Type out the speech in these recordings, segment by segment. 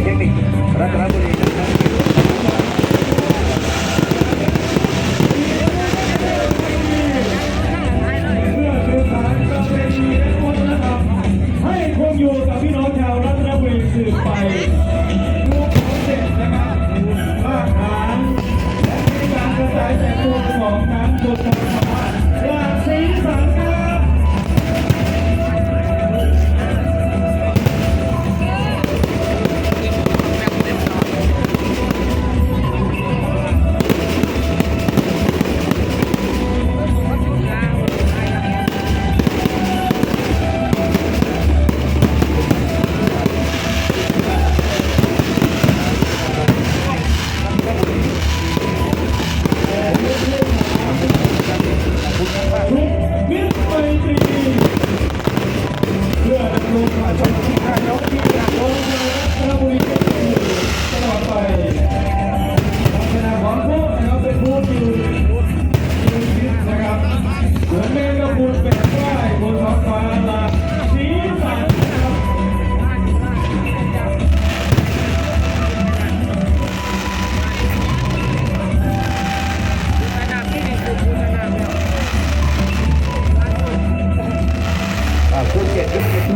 చేయండి రకరకాలు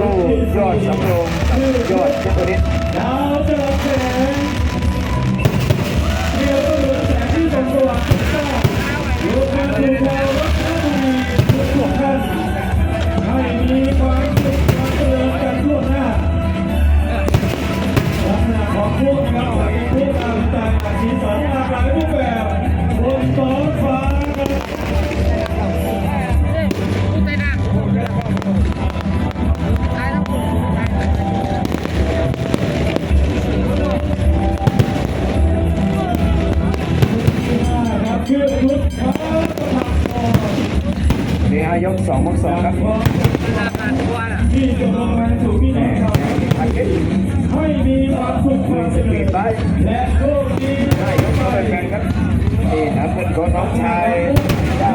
ผู้ยอดสำโรงกับยอดเจตนิดดาวเจริ นี่ฮะยกสองบวกสองครับแหม่พันเอ็ดมือสปีดไลท์ได้ยกเข้าไปแข่งครับนี่นะเพื่อนของน้องชายเจ้า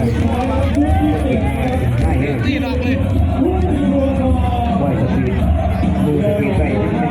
ได้เลยไหวสปีดดูสปีดไป